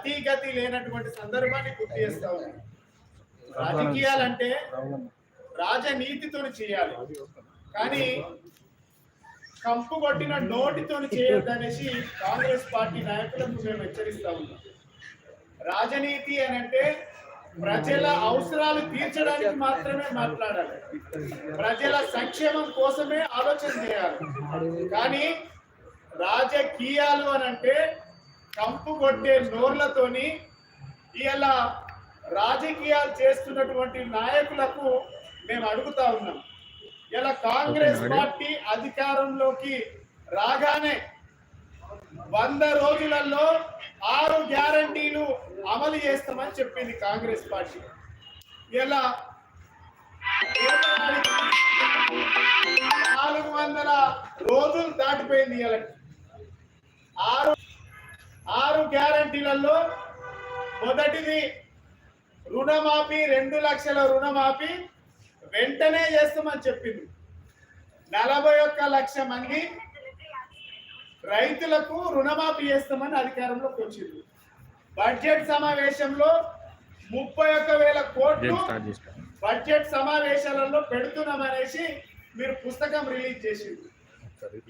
అతి గతి లేనటువంటి సందర్భాన్ని గుర్తు చేస్తా ఉంది రాజకీయాలంటే రాజనీతితో చేయాలి. కానీ కంపు కొట్టిన నోటితో చేయొద్దనేసి కాంగ్రెస్ పార్టీ నాయకులకు మేము హెచ్చరిస్తా ఉన్నాం. రాజనీతి అని అంటే ప్రజల అవసరాలు తీర్చడానికి మాత్రమే మాట్లాడాలి. ప్రజల సంక్షేమం కోసమే ఆలోచన చేయాలి. కానీ రాజకీయాలు అని అంటే కంపు కొట్టే నోర్లతోని ఇలా రాజకీయాలు చేస్తున్నటువంటి నాయకులకు మేము అడుగుతా ఉన్నాం. ఇలా కాంగ్రెస్ పార్టీ అధికారంలోకి రాగానే వంద రోజులలో ఆరు గ్యారంటీలు అమలు చేస్తామని చెప్పింది కాంగ్రెస్ పార్టీ. ఇలా నాలుగు వందల రోజులు దాటిపోయింది ఇలా ఆరు ఆరు గ్యారంటీలలో మొదటిది రుణమాఫీ రెండు లక్షల రుణమాఫీ వెంటనే చేస్తామని చెప్పింది. నలభై ఒక్క లక్ష మంది రైతులకు రుణమాఫీ చేస్తామని అధికారంలోకి వచ్చింది. బడ్జెట్ సమావేశంలో ముప్పై ఒక్క వేల కోట్లు బడ్జెట్ సమావేశాలలో పెడుతున్నామనేసి మీరు పుస్తకం రిలీజ్ చేసింది.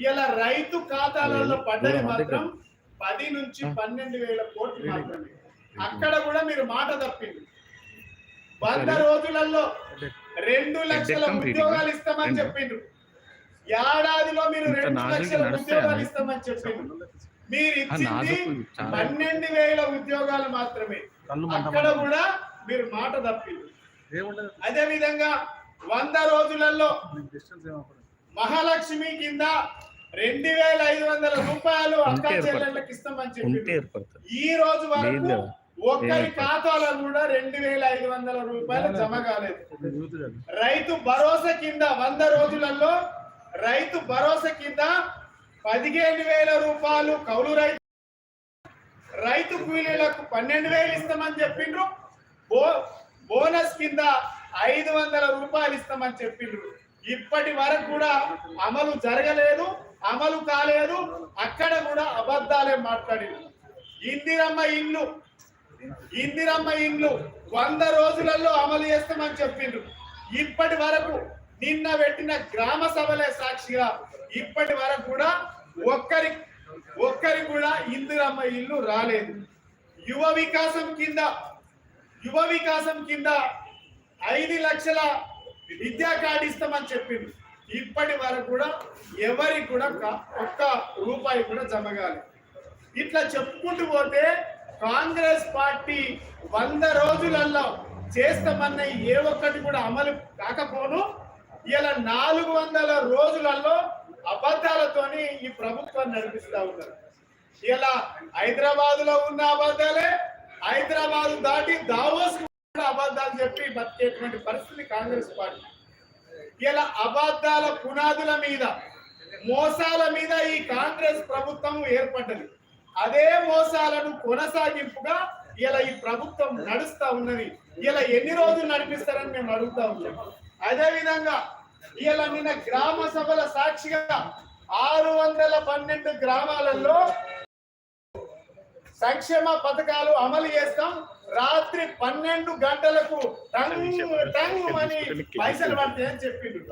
ఇలా రైతు ఖాతాలలో పడ్డది మాత్రం పది నుంచి పన్నెండు వేల కోట్లు మాత్రమే. అక్కడ కూడా మీరు మాట తప్పింది. వంద రోజులలో రెండు లక్షల ఉద్యోగాలు ఇస్తామని చెప్పిండ్రు. ఏడాదిలో మీరు రెండు లక్షల ఉద్యోగాలు ఇస్తామని చెప్పిండ్రు. మీరు ఇచ్చింది పన్నెండు వేల ఉద్యోగాలు మాత్రమే. అక్కడ కూడా మీరు మాట తప్పిండ్రు. అదే విధంగా వంద రోజులలో మహాలక్ష్మి కింద రెండు వేల ఐదు వందల రూపాయలు అక్క చెల్లెళ్ళకి ఇస్తామని ఉంటే చెప్పి ఏర్పడుతుంది ఈ రోజు వరకు. ఒక్కరి. ఖాతాలో కూడా రెండు వేల ఐదు వందల రూపాయలు జమ కాలేదు. రైతు భరోసా కింద వంద రోజులలో రైతు భరోసా కింద పదిహేను వేల రూపాయలు కౌలు రైతు రైతు కూలీలకు పన్నెండు వేలు ఇస్తామని చెప్పిండ్రు. బో బోనస్ కింద ఐదు వందల రూపాయలు ఇస్తామని చెప్పిండ్రు. ఇప్పటి వరకు కూడా అమలు జరగలేదు. అమలు కాలేదు. అక్కడ కూడా అబద్ధాలే మాట్లాడింది ఇందిరమ్మ ఇల్లు ఇందిరమ్మ ఇల్లు వంద రోజులలో అమలు చేస్తామని చెప్పిండ్రు. ఇప్పటి వరకు నిన్న పెట్టిన గ్రామ సభలే సాక్షిగా ఇప్పటి వరకు కూడా ఒక్కరి ఒక్కరి కూడా ఇందిరమ్మ ఇల్లు రాలేదు. యువ వికాసం కింద యువ వికాసం కింద ఐదు లక్షల విద్యా కార్డు ఇస్తామని చెప్పిండ్రు. ఇప్పటి వరకు కూడా ఎవరికి కూడా ఒక్క రూపాయి కూడా జమగాలి. ఇట్లా చెప్పుకుంటూ పోతే కాంగ్రెస్ పార్టీ వంద రోజులలో చేస్తామన్న ఏ ఒక్కటి కూడా అమలు కాకపోను ఇలా నాలుగు వందల రోజులలో అబద్ధాలతోని ఈ ప్రభుత్వాన్ని నడిపిస్తూ ఉన్నారు. ఇలా హైదరాబాద్లో ఉన్న అబద్ధాలే హైదరాబాద్ దాటి దావోస్ కూడా అబద్ధాలు చెప్పి బతికేటువంటి పరిస్థితి కాంగ్రెస్ పార్టీ. ఇలా అబద్ధాల పునాదుల మీద మోసాల మీద ఈ కాంగ్రెస్ ప్రభుత్వం ఏర్పడ్డది. అదే మోసాలను కొనసాగింపుగా ఇలా ఈ ప్రభుత్వం నడుస్తా ఉన్నది. ఇలా ఎన్ని రోజులు నడిపిస్తారని మేము అడుగుతా ఉన్నాం. అదే విధంగా ఇలా నిన్న గ్రామ సభల సాక్షిగా ఆరు వందల పన్నెండు గ్రామాలలో సంక్షేమ పథకాలు అమలు చేస్తాం. రాత్రి పన్నెండు గంటలకు టంగ్ టంగ్ అని పైసలు పడతాయని చెప్పిండ్రు.